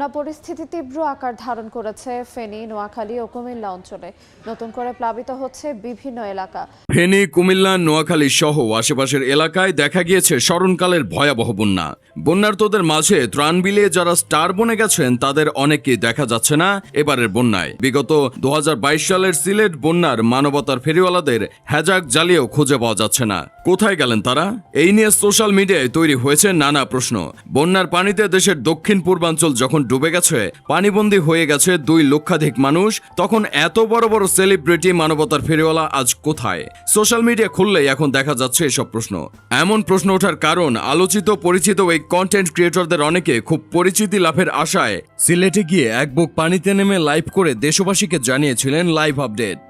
বন্যা পরিস্থিতি তীব্র আকার ধারণ করেছে ফেনী, নোয়াখালী ও কুমিল্লা অঞ্চলে। নতুন করে প্লাবিত হচ্ছে বিভিন্ন এলাকা। ফেনী, কুমিল্লা, নোয়াখালী সহ আশেপাশের এলাকায় দেখা গিয়েছে স্মরণকালের ভয়াবহ বন্যা। বন্যার্তদের মাঝে ত্রাণ বিলিয়ে যারা স্টার বনে গেছেন, তাদের অনেকেই দেখা যাচ্ছে না এবারের বন্যায়। বিগত দু হাজার বাইশ সালের সিলেট বন্যার মানবতার ফেরিওয়ালাদের হ্যাজাক জ্বালিয়েও খুঁজে পাওয়া যাচ্ছে না। কোথায় গেলেন তারা? এই নিয়ে সোশ্যাল মিডিয়ায় তৈরি হয়েছে নানা প্রশ্ন। বন্যার পানিতে দেশের দক্ষিণ পূর্বাঞ্চল যখন ডুবে গেছে, পানিবন্দী হয়ে গেছে দুই লক্ষাধিক মানুষ, তখন এত বড় বড় সেলিব্রিটি মানবতার ফেরিওয়ালা আজ কোথায়? সোশ্যাল মিডিয়া খুললেই এখন দেখা যাচ্ছে এসব প্রশ্ন। এমন প্রশ্ন ওঠার কারণ, আলোচিত পরিচিত এই কন্টেন্ট ক্রিয়েটরদের অনেকে খুব পরিচিতি লাভের আশায় সিলেটে গিয়ে এক বুক পানিতে নেমে লাইভ করে দেশবাসীকে জানিয়েছিলেন লাইভ আপডেট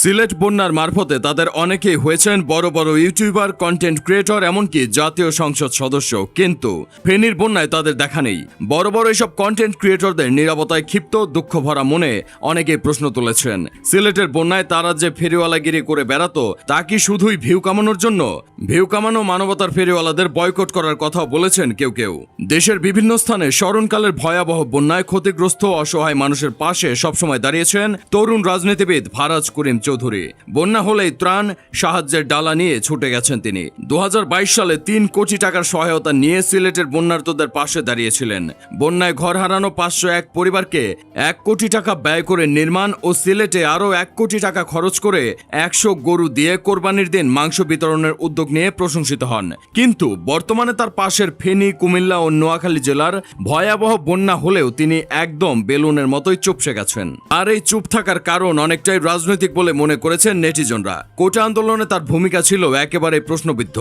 সিলেট বন্যার মারফতে তাদের অনেকেই হয়েছেন বড় বড় ইউটিউবার কন্টেন্ট ক্রিয়েটর এমনকি জাতীয় সংসদ সদস্য। কিন্তু ফেনীর বন্যায় তাদের দেখা নেই। বড় বড় এসব কন্টেন্ট ক্রিয়েটরদের নিরাপত্তায় ক্ষিপ্ত দুঃখ ভরা মনে অনেকেই প্রশ্ন তুলেছেন। সিলেটের বন্যায় তারা যে ফেরিওয়ালাগিরি করে বেড়াতো, তা কি শুধুই ভিউ কামানোর জন্য? ভিউ কামানো মানবতার ফেরিওয়ালাদের বয়কট করার কথা বলেছেন কেউ কেউ। দেশের বিভিন্ন স্থানে স্মরণকালের ভয়াবহ বন্যায় ক্ষতিগ্রস্ত, অসহায় মানুষের পাশে সবসময় দাঁড়িয়েছেন তরুণ রাজনীতিবিদ ফারাজ করিম চৌধুরী। বন্যা হলেই ত্রাণ, সাহায্যের ডালা নিয়ে ছুটে গেছেন তিনি। দু হাজার বাইশ সালে তিন কোটি টাকার সহায়তা নিয়ে সিলেটের বন্যার্তদের পাশে দাঁড়িয়েছিলেন। বন্যায় ঘর হারানো পাঁচশো এক পরিবারকে এক কোটি টাকা ব্যয় করে নির্মাণ ও সিলেটে আরও এক কোটি টাকা খরচ করে একশো গরু দিয়ে কোরবানির দিন মাংস বিতরণের উদ্যোগ নিয়ে প্রশংসিত হন। কিন্তু বর্তমানে তার পাশের ফেনী, কুমিল্লা ও নোয়াখালী জেলার ভয়াবহ বন্যা হলেও তিনি একদম বেলুনের মতোই চুপসে গেছেন। আর এই চুপ থাকার কারণ অনেকটাই রাজনৈতিক বলে মনে করেছেন নেটিজনরা। কোটা আন্দোলনে তার ভূমিকা ছিল একেবারে প্রশ্নবিদ্ধ।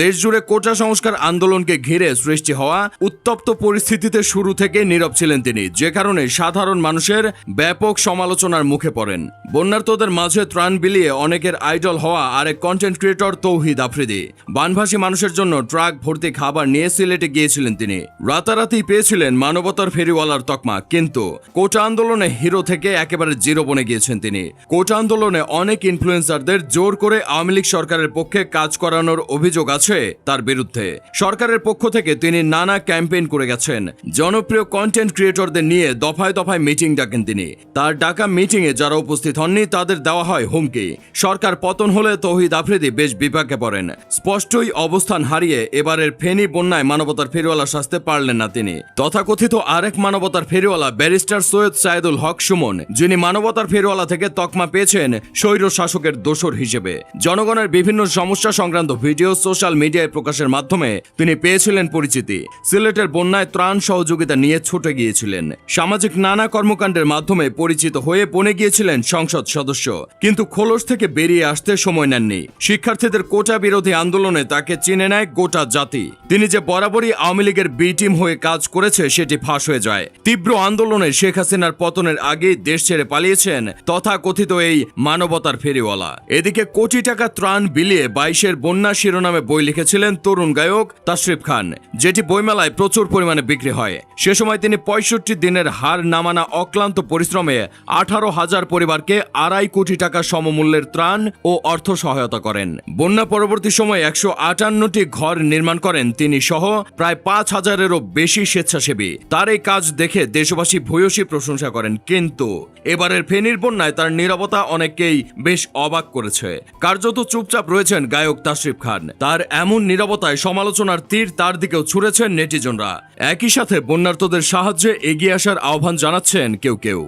দেশ জুড়ে কোটা সংস্কার আন্দোলনকে ঘিরে সৃষ্টি হওয়া উত্তপ্ত পরিস্থিতিতে শুরু থেকে নীরব ছিলেন তিনি, যে কারণে সাধারণ মানুষের ব্যাপক সমালোচনার মুখে পড়েন। বন্যার্তদের মাঝে ত্রাণ বিলিয়ে অনেকের আইডল হওয়া আরেক কন্টেন্ট ক্রিয়েটর তৌহিদ আফ্রিদি। বানভাসী মানুষের জন্য ট্রাক ভর্তি খাবার নিয়ে সিলেটে গিয়েছিলেন তিনি। রাতারাতি পেয়েছিলেন মানবতার ফেরিওয়ালার তকমা, কিন্তু কোটা আন্দোলনে হিরো থেকে একেবারে জিরো বনে গিয়েছেন তিনি। কোটা আন্দোলনে অনেক ইনফ্লুয়েন্সারদের জোর করে আওয়ামী লীগ সরকারের পক্ষে কাজ করানোর অভিযোগ আছে তার বিরুদ্ধে। সরকারের পক্ষ থেকে তিনি নানা ক্যাম্পেইন করে গেছেন। জনপ্রিয় কন্টেন্ট ক্রিয়েটরদের নিয়ে দফায় দফায় মিটিং ডাকেন তিনি। তার ডাকা মিটিংয়ে যারা উপস্থিত হননি, তাদের দেওয়া হয় হুমকি। সরকার পতন হলে তৌহিদ আফ্রিদি বেশ বিপাকে পড়েন। স্পষ্টই অবস্থান হারিয়ে এবারের ফেনী বন্যায় মানবতার ফেরিওয়ালা সাজতে পারলেন না তিনি। তথাকথিত আরেক মানবতার ফেরিওয়ালা ব্যারিস্টার সৈয়দ সাইদুল হক সুমন, যিনি মানবতার ফেরিওয়ালা থেকে তকমা পেয়েছেন স্বৈর শাসকের দোসর হিসেবে। জনগণের বিভিন্ন সমস্যা সংক্রান্ত ভিডিও সোশ্যাল মিডিয়ায় প্রকাশের মাধ্যমে তিনি পেয়েছিলেন পরিচিতি। সিলেটের বন্যায় ত্রাণ সহযোগিতা নিয়ে ছুটে গিয়েছিলেন। সামাজিক নানা কর্মকাণ্ডের মাধ্যমে পরিচিত হয়ে বনে গিয়েছিলেন সংসদ সদস্য। কিন্তু খোলস থেকে বেরিয়ে আসতে সময় নেননি। শিক্ষার্থীদের কোটা বিরোধী আন্দোলনে তাকে চিনে নেয় গোটা জাতি। তিনি যে বরাবরই আওয়ামী লীগের বি টিম হয়ে কাজ করেছে, সেটি ফাঁস হয়ে যায়। তীব্র আন্দোলনে শেখ হাসিনার পতনের আগেই দেশ ছেড়ে পালিয়েছেন তথা কথিত এই মানবতার ফেরিওয়ালা। এদিকে কোটি টাকা ত্রাণ বিলিয়ে বাইশের বন্যা শিরোনামে বই লিখেছিলেন তরুণ গায়ক তাশরিফ খান, যেটি বইমেলায় প্রচুর পরিমাণে বিক্রি হয়। সে সময় তিনি পঁয়ষট্টি দিনের হার নামানা অক্লান্ত পরিশ্রমে আঠারো হাজার পরিবারকে আড়াই কোটি টাকা সমমূল্যের ত্রাণ ও অর্থ সহায়তা করেন। বন্যা পরবর্তী সময়ে একশো আটান্নটি ঘর নির্মাণ করেন তিনি সহ প্রায় পাঁচ হাজারেরও বেশি স্বেচ্ছাসেবী। তার এই কাজ দেখে দেশবাসী ভূয়সী প্রশংসা করেন। কিন্তু এবারের ফেনীর বন্যায় তার নিরাপত্তা অনেককেই বেশ অবাক করেছে। কার্যত চুপচাপ রয়েছেন গায়ক তাশরিফ খান। তার এমন নিরাপত্তায় সমালোচনার তীর তার দিকেও ছুঁড়েছেন নেটিজনরা। একই সাথে বন্যার্থদের সাহায্যে এগিয়ে আসার আহ্বান জানাচ্ছেন কেউ কেউ।